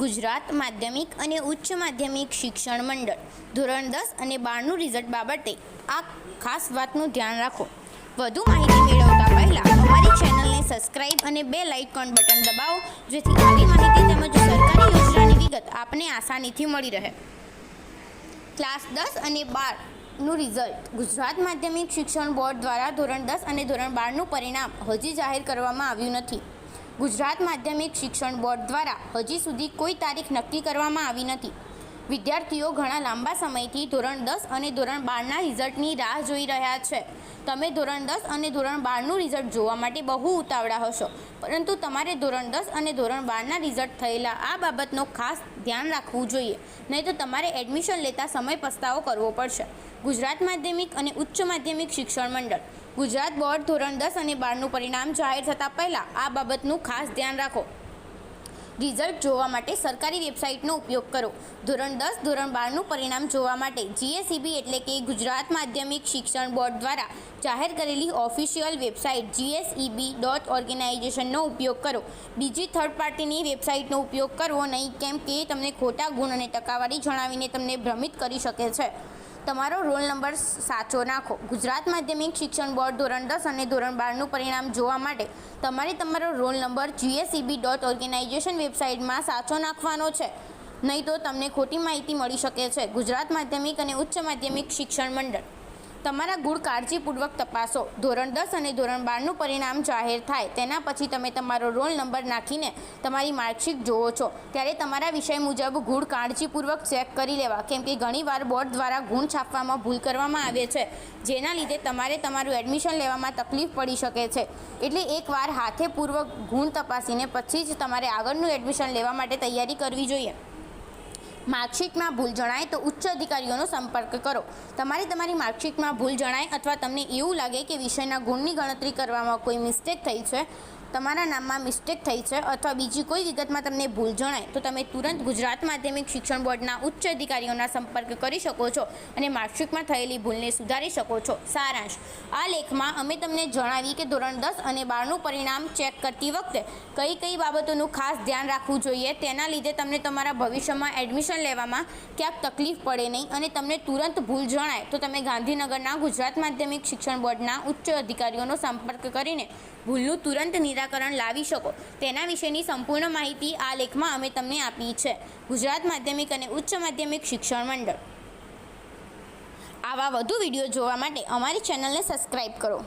ગુજરાત માધ્યમિક અને ઉચ્ચ માધ્યમિક શિક્ષણ મંડળ. ધોરણ દસ અને બારનું રિઝલ્ટ બાબતે આ ખાસ વાતનું ધ્યાન રાખો. વધુ માહિતી મેળવતા પહેલા અમારી ચેનલને સબસ્ક્રાઇબ અને બે લાઇકોન બટન દબાવો, જેથી આવી માહિતી તેમજ સરકારી યોજનાની વિગત આપને આસાનીથી મળી રહે. ક્લાસ દસ અને બારનું રિઝલ્ટ ગુજરાત માધ્યમિક શિક્ષણ બોર્ડ દ્વારા ધોરણ દસ અને ધોરણ બારનું પરિણામ હજી જાહેર કરવામાં આવ્યું નથી. ગુજરાત માધ્યમિક શિક્ષણ બોર્ડ દ્વારા હજી સુધી કોઈ તારીખ નક્કી કરવામાં આવી નથી. વિદ્યાર્થીઓ ઘણા લાંબા સમયથી ધોરણ દસ અને ધોરણ બારના રિઝલ્ટની રાહ જોઈ રહ્યા છે. તમે ધોરણ દસ અને ધોરણ બારનું રિઝલ્ટ જોવા માટે બહુ ઉતાવળા હશો, પરંતુ તમારે ધોરણ દસ અને ધોરણ બારના રિઝલ્ટ થયેલા આ બાબતનો ખાસ ધ્યાન રાખવું જોઈએ, નહીં તો તમારે એડમિશન લેતા સમય પસ્તાવો કરવો પડશે. ગુજરાત માધ્યમિક અને ઉચ્ચ માધ્યમિક શિક્ષણ મંડળ, ગુજરાત બોર્ડ ધોરણ દસ અને બારનું પરિણામ જાહેર થતાં પહેલાં આ બાબતનું ખાસ ધ્યાન રાખો. રિઝલ્ટ જોવા માટે સરકારી વેબસાઇટનો ઉપયોગ કરો. ધોરણ દસ, ધોરણ બારનું પરિણામ જોવા માટે જીએસઈબી એટલે કે ગુજરાત માધ્યમિક શિક્ષણ બોર્ડ દ્વારા જાહેર કરેલી ઓફિશિયલ વેબસાઇટ જીએસઈબી ડોટ ઓર્ગેનાઇઝેશનનો ઉપયોગ કરો. બીજી થર્ડ પાર્ટીની વેબસાઇટનો ઉપયોગ કરવો નહીં, કેમ કે તમને ખોટા ગુણ અને ટકાવારી જણાવીને તમને ભ્રમિત કરી શકે છે. તમારો રોલ નંબર સાચો નાખો. ગુજરાત માધ્યમિક શિક્ષણ બોર્ડ ધોરણ દસ અને ધોરણ બારનું પરિણામ જોવા માટે તમારે તમારો roll number GSEB dot organisation વેબસાઇટમાં સાચો નાખવાનો છે. નહીં તો તમને ખોટી માહિતી મળી શકે છે. ગુજરાત માધ્યમિક અને ઉચ્ચ માધ્યમિક શિક્ષણ મંડળ. તમારા ગુણ કાળજીપૂર્વક તપાસો. ધોરણ દસ અને ધોરણ બારનું પરિણામ જાહેર થાય. તેના પછી તમે તમારો રોલ નંબર નાખીને તમારી માર્કશીટ જુઓ છો. ત્યારે તમારા વિષય મુજબ ગુણ કાળજીપૂર્વક ચેક કરી લેવા. કેમ કે ઘણીવાર બોર્ડ દ્વારા ગુણ છાપવામાં ભૂલ કરવામાં આવે છે. જેના લીધે તમારે તમારું એડમિશન લેવામાં તકલીફ પડી શકે છે. એટલે એકવાર હાથે પૂર્વક ગુણ તપાસીને પછી જ તમારે આગળનું એડમિશન લેવા માટે તૈયારી કરવી જોઈએ. માર્કશીટમાં ભૂલ જણાય તો ઉચ્ચ અધિકારીઓનો સંપર્ક કરો. તમારે તમારી માર્કશીટમાં ભૂલ જણાય અથવા તમને એવું લાગે કે વિષયના ગુણની ગણતરી કરવામાં કોઈ મિસ્ટેક થઈ છે તમારા નામમાં મિસ્ટેક થઈ છે અથવા બીજી કોઈ વિગતમાં તમને ભૂલ જણાય, તો તમે તુરંત ગુજરાત માધ્યમિક શિક્ષણ બોર્ડના ઉચ્ચ અધિકારીઓના સંપર્ક કરી શકો છો અને માર્કશીટમાં થયેલી ભૂલને સુધારી શકો છો. સારાંશ. આ લેખમાં અમે તમને જણાવી કે ધોરણ દસ અને બારનું પરિણામ ચેક કરતી વખતે કઈ કઈ બાબતોનું ખાસ ધ્યાન રાખવું જોઈએ, તેના લીધે તમને તમારા ભવિષ્યમાં એડમિશન લેવામાં ક્યાંક તકલીફ પડે નહીં અને તમને તુરંત ભૂલ જણાય, તો તમે ગાંધીનગરના ગુજરાત માધ્યમિક શિક્ષણ બોર્ડના ઉચ્ચ અધિકારીઓનો સંપર્ક કરીને ભૂલનું તુરંત નિરાકરણ લાવી શકો. તેના વિશેની સંપૂર્ણ માહિતી આ લેખમાં અમે તમને આપી છે. ગુજરાત માધ્યમિક અને ઉચ્ચ માધ્યમિક શિક્ષણ મંડળ. આવા વધુ વીડિયો જોવા માટે અમારી ચેનલને સબસ્ક્રાઈબ કરો.